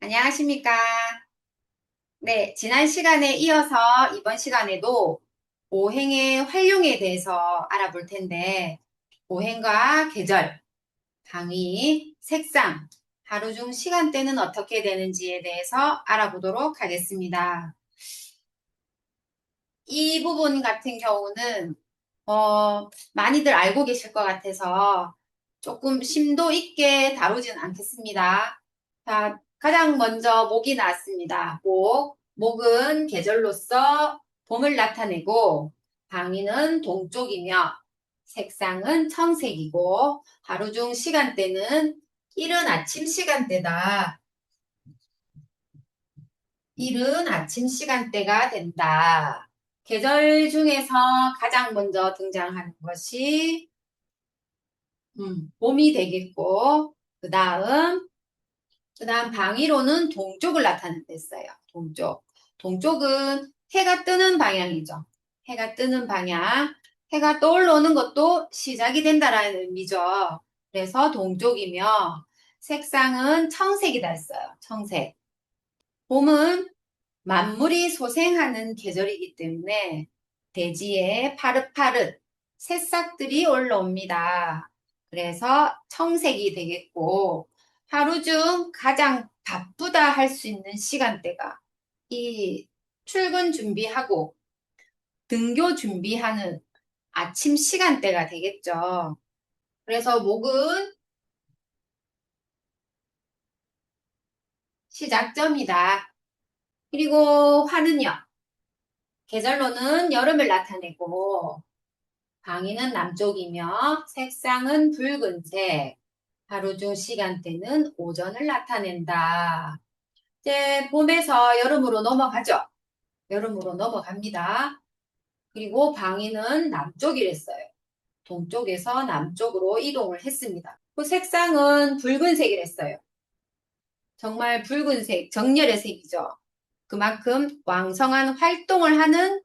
안녕하십니까. 네, 지난 시간에 이어서 이번 시간에도 오행의 활용에 대해서 알아볼 텐데, 오행과 계절, 강의, 색상, 하루 중 시간대는 어떻게 되는지에 대해서 알아보도록 하겠습니다. 이 부분 같은 경우는, 어, 많이들 알고 계실 것 같아서 조금 심도 있게 다루지는 않겠습니다. 자, 가장 먼저 목이 나왔습니다. 목. 목은 계절로서 봄을 나타내고 방위는 동쪽이며 색상은 청색이고 하루 중 시간대는 이른 아침 시간대다. 이른 아침 시간대가 된다. 계절 중에서 가장 먼저 등장하는 것이 음, 봄이 되겠고 그 다음 그 다음 방위로는 동쪽을 나타냈어요. 동쪽. 동쪽은 해가 뜨는 방향이죠. 해가 뜨는 방향. 해가 떠올라오는 것도 시작이 된다라는 의미죠. 그래서 동쪽이며 색상은 청색이다 했어요. 청색. 봄은 만물이 소생하는 계절이기 때문에 대지에 파릇파릇 새싹들이 올라옵니다. 그래서 청색이 되겠고 하루 중 가장 바쁘다 할 수 있는 시간대가 이 출근 준비하고 등교 준비하는 아침 시간대가 되겠죠. 그래서 목은 시작점이다. 그리고 화는요. 계절로는 여름을 나타내고 방위는 남쪽이며 색상은 붉은색, 하루 중 시간대는 오전을 나타낸다. 이제 봄에서 여름으로 넘어가죠. 여름으로 넘어갑니다. 그리고 방위는 남쪽이랬어요. 동쪽에서 남쪽으로 이동을 했습니다. 그 색상은 붉은색이랬어요. 정말 붉은색, 정열의 색이죠. 그만큼 왕성한 활동을 하는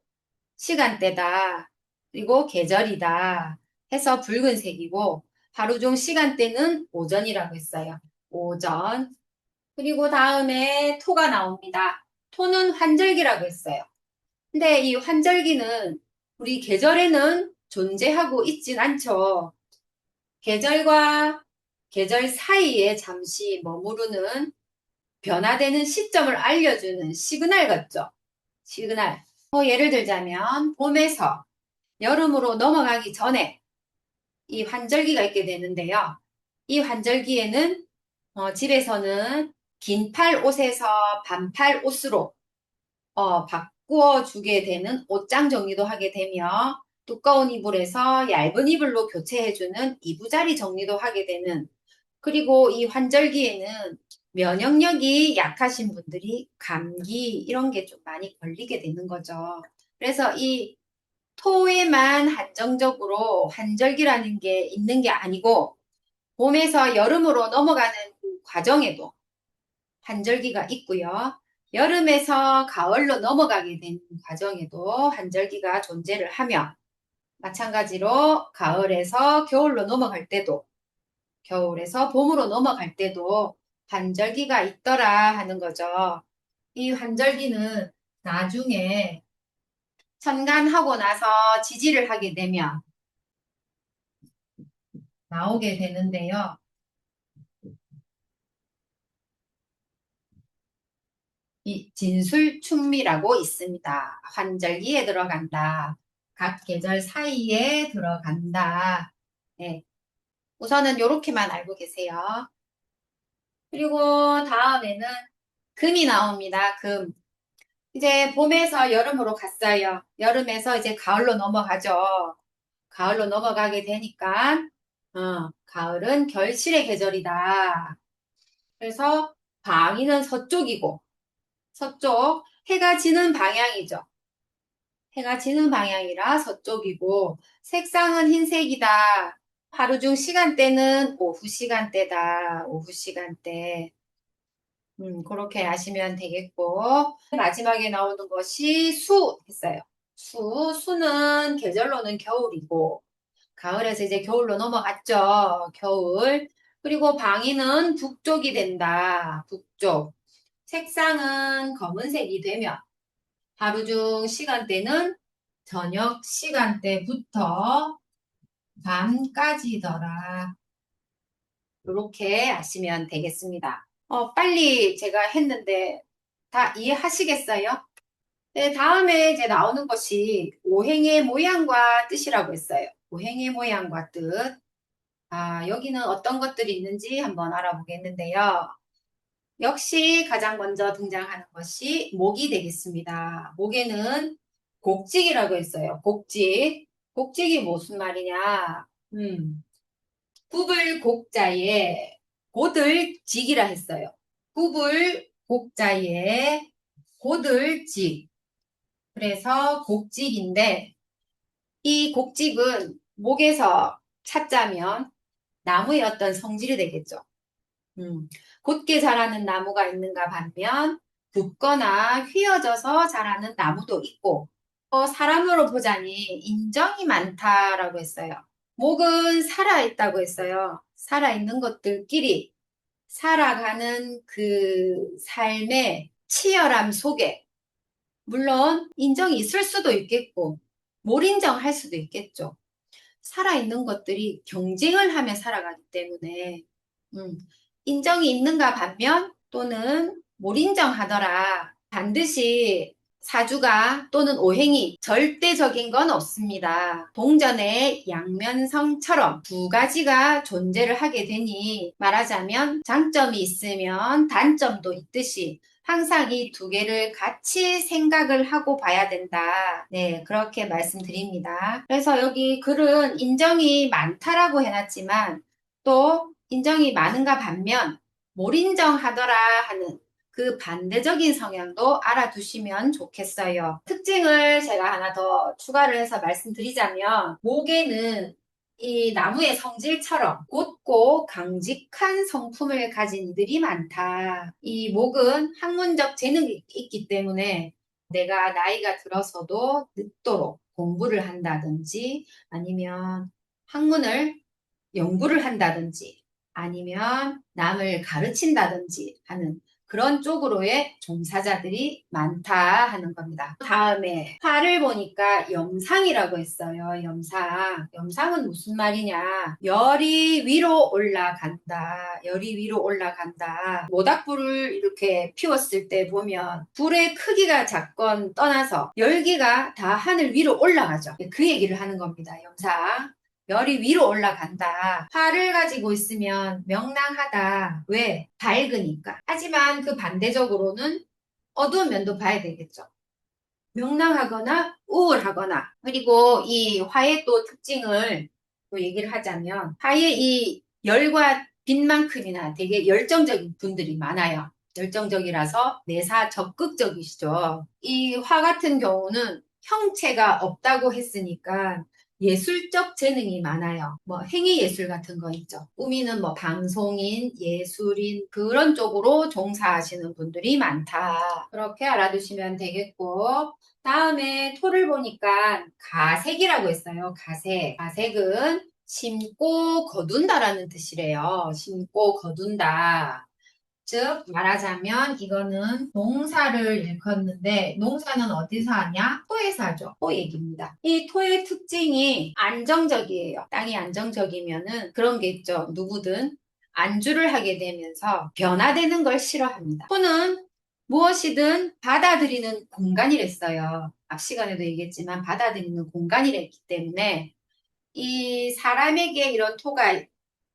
시간대다. 그리고 계절이다. 해서 붉은색이고 하루 중 시간대는 오전이라고 했어요. 오전. 그리고 다음에 토가 나옵니다. 토는 환절기라고 했어요. 근데 이 환절기는 우리 계절에는 존재하고 있진 않죠. 계절과 계절 사이에 잠시 머무르는 변화되는 시점을 알려주는 시그널 같죠? 시그널. 뭐 예를 들자면 봄에서 여름으로 넘어가기 전에 이 환절기가 있게 되는데요. 이 환절기에는 어, 집에서는 긴팔 옷에서 반팔 옷으로 어, 바꾸어 주게 되는 옷장 정리도 하게 되며 두꺼운 이불에서 얇은 이불로 교체해주는 이부자리 정리도 하게 되는 그리고 이 환절기에는 면역력이 약하신 분들이 감기 이런 게 좀 많이 걸리게 되는 거죠. 그래서 이 토에만 한정적으로 환절기라는 게 있는 게 아니고 봄에서 여름으로 넘어가는 그 과정에도 환절기가 있고요. 여름에서 가을로 넘어가게 되는 과정에도 환절기가 존재를 하며 마찬가지로 가을에서 겨울로 넘어갈 때도 겨울에서 봄으로 넘어갈 때도 환절기가 있더라 하는 거죠. 이 환절기는 나중에 천간하고 나서 지지를 하게 되면 나오게 되는데요. 이 진술충미라고 있습니다. 환절기에 들어간다. 각 계절 사이에 들어간다. 네. 우선은 이렇게만 알고 계세요. 그리고 다음에는 금이 나옵니다. 금. 이제 봄에서 여름으로 갔어요. 여름에서 이제 가을로 넘어가죠. 가을로 넘어가게 되니까 어, 가을은 결실의 계절이다. 그래서 방위는 서쪽이고 서쪽 해가 지는 방향이죠. 해가 지는 방향이라 서쪽이고 색상은 흰색이다. 하루 중 시간대는 오후 시간대다. 오후 시간대. 음, 그렇게 아시면 되겠고 마지막에 나오는 것이 수 했어요. 수, 수는 계절로는 겨울이고 가을에서 이제 겨울로 넘어갔죠. 겨울. 그리고 방위는 북쪽이 된다. 북쪽. 색상은 검은색이 되면 하루 중 시간대는 저녁 시간대부터 밤까지더라. 이렇게 아시면 되겠습니다. 어, 빨리 제가 했는데 다 이해하시겠어요? 네, 다음에 이제 나오는 것이 오행의 모양과 뜻이라고 했어요. 오행의 모양과 뜻. 아, 여기는 어떤 것들이 있는지 한번 알아보겠는데요. 역시 가장 먼저 등장하는 것이 목이 되겠습니다. 목에는 곡직이라고 했어요. 곡직. 곡직이 무슨 말이냐? 음, 굽을 곡자에 고들직이라 했어요. 굽을 곡자에 고들직. 그래서 곡직인데 이 곡직은 목에서 찾자면 나무의 어떤 성질이 되겠죠. 음, 곧게 자라는 나무가 있는가 반면 굽거나 휘어져서 자라는 나무도 있고 어, 사람으로 보자니 인정이 많다라고 했어요. 목은 살아있다고 했어요. 살아있는 것들끼리 살아가는 그 삶의 치열함 속에 물론 인정이 있을 수도 있겠고 몰인정할 수도 있겠죠. 살아있는 것들이 경쟁을 하며 살아가기 때문에 음, 인정이 있는가 반면 또는 몰인정하더라. 반드시 사주가 또는 오행이 절대적인 건 없습니다. 동전의 양면성처럼 두 가지가 존재를 하게 되니 말하자면 장점이 있으면 단점도 있듯이 항상 이 두 개를 같이 생각을 하고 봐야 된다. 네, 그렇게 말씀드립니다. 그래서 여기 글은 인정이 많다라고 해놨지만 또 인정이 많은가 반면 몰인정하더라 하는 그 반대적인 성향도 알아두시면 좋겠어요. 특징을 제가 하나 더 추가를 해서 말씀드리자면 목에는 이 나무의 성질처럼 곧고 강직한 성품을 가진 이들이 많다. 이 목은 학문적 재능이 있기 때문에 내가 나이가 들어서도 늦도록 공부를 한다든지 아니면 학문을 연구를 한다든지 아니면 남을 가르친다든지 하는 그런 쪽으로의 종사자들이 많다 하는 겁니다. 다음에 화를 보니까 염상이라고 했어요. 염상. 염상은 무슨 말이냐? 열이 위로 올라간다. 열이 위로 올라간다. 모닥불을 이렇게 피웠을 때 보면 불의 크기가 작건 떠나서 열기가 다 하늘 위로 올라가죠. 그 얘기를 하는 겁니다. 염상. 열이 위로 올라간다. 화를 가지고 있으면 명랑하다. 왜? 밝으니까. 하지만 그 반대적으로는 어두운 면도 봐야 되겠죠. 명랑하거나 우울하거나 그리고 이 화의 또 특징을 또 얘기를 하자면 화의 이 열과 빛만큼이나 되게 열정적인 분들이 많아요. 열정적이라서 내사 적극적이시죠. 이 화 같은 경우는 형체가 없다고 했으니까 예술적 재능이 많아요. 뭐 행위 예술 같은 거 있죠. 꾸미는 뭐 방송인, 예술인 그런 쪽으로 종사하시는 분들이 많다. 그렇게 알아두시면 되겠고 다음에 토를 보니까 가색이라고 했어요. 가색. 가색은 심고 거둔다라는 뜻이래요. 심고 거둔다. 즉 말하자면 이거는 농사를 일컫는데 농사는 어디서 하냐? 토에서 하죠. 토 얘기입니다. 이 토의 특징이 안정적이에요. 땅이 안정적이면은 그런 게 있죠. 누구든 안주를 하게 되면서 변화되는 걸 싫어합니다. 토는 무엇이든 받아들이는 공간이랬어요. 앞 시간에도 얘기했지만 받아들이는 공간이랬기 때문에 이 사람에게 이런 토가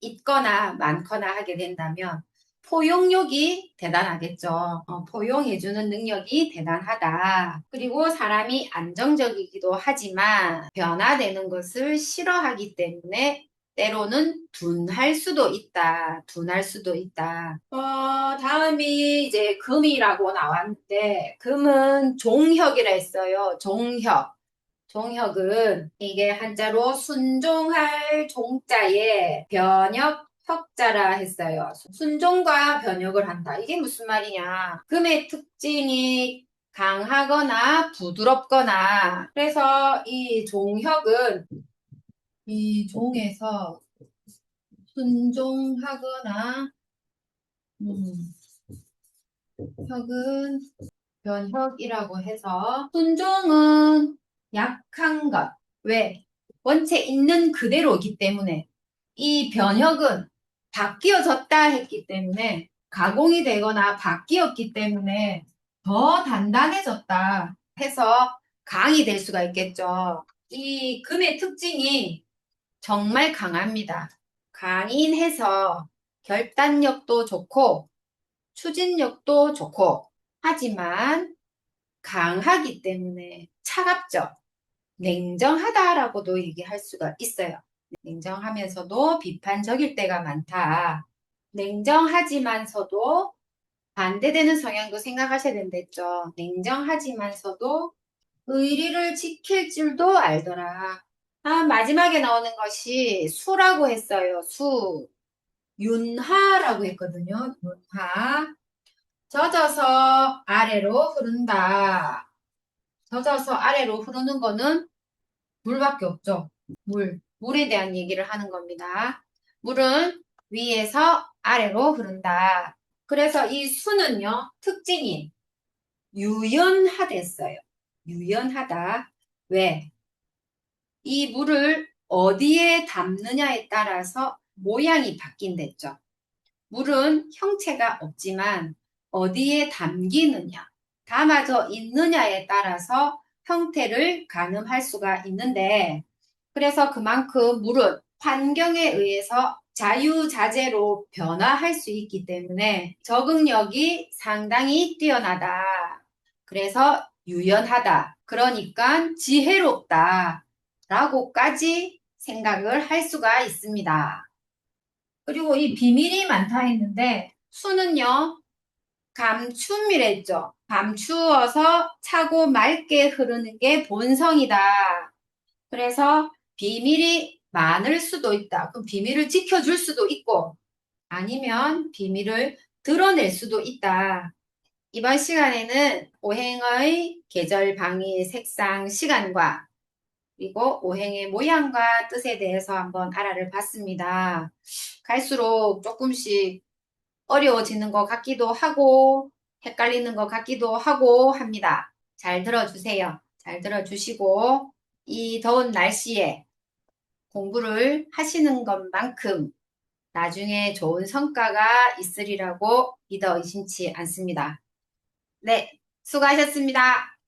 있거나 많거나 하게 된다면 포용력이 대단하겠죠. 어, 포용해주는 능력이 대단하다. 그리고 사람이 안정적이기도 하지만 변화되는 것을 싫어하기 때문에 때로는 둔할 수도 있다. 둔할 수도 있다. 어, 다음이 이제 금이라고 나왔는데 금은 종혁이라 했어요. 종혁. 종혁은 이게 한자로 순종할 종자에 변혁 혁자라 했어요. 순종과 변혁을 한다. 이게 무슨 말이냐. 금의 특징이 강하거나 부드럽거나 그래서 이 종혁은 이 종에서 순종하거나 음, 혁은 변혁이라고 해서 순종은 약한 것. 왜? 원체 있는 그대로이기 때문에 이 변혁은 바뀌어졌다 했기 때문에 가공이 되거나 바뀌었기 때문에 더 단단해졌다 해서 강이 될 수가 있겠죠. 이 금의 특징이 정말 강합니다. 강인해서 결단력도 좋고 추진력도 좋고 하지만 강하기 때문에 차갑죠. 냉정하다라고도 얘기할 수가 있어요. 냉정하면서도 비판적일 때가 많다. 냉정하지만서도 반대되는 성향도 생각하셔야 된댔죠. 냉정하지만서도 의리를 지킬 줄도 알더라. 아, 마지막에 나오는 것이 수라고 했어요. 수. 윤하라고 했거든요. 윤하. 젖어서 아래로 흐른다. 젖어서 아래로 흐르는 거는 물밖에 없죠. 물. 물에 대한 얘기를 하는 겁니다. 물은 위에서 아래로 흐른다. 그래서 이 수는요, 특징이 유연하댔어요. 유연하다. 왜? 이 물을 어디에 담느냐에 따라서 모양이 바뀐댔죠. 물은 형체가 없지만 어디에 담기느냐, 담아져 있느냐에 따라서 형태를 가늠할 수가 있는데 그래서 그만큼 물은 환경에 의해서 자유자재로 변화할 수 있기 때문에 적응력이 상당히 뛰어나다. 그래서 유연하다. 그러니까 지혜롭다. 라고까지 생각을 할 수가 있습니다. 그리고 이 비밀이 많다 했는데 수는요 감춤이랬죠. 감추어서 차고 맑게 흐르는 게 본성이다. 그래서 비밀이 많을 수도 있다. 그럼 비밀을 지켜줄 수도 있고 아니면 비밀을 드러낼 수도 있다. 이번 시간에는 오행의 계절, 방위, 색상, 시간과 그리고 오행의 모양과 뜻에 대해서 한번 알아를 봤습니다. 갈수록 조금씩 어려워지는 것 같기도 하고 헷갈리는 것 같기도 하고 합니다. 잘 들어주세요. 잘 들어주시고 이 더운 날씨에 공부를 하시는 것만큼 나중에 좋은 성과가 있으리라고 믿어 의심치 않습니다. 네, 수고하셨습니다.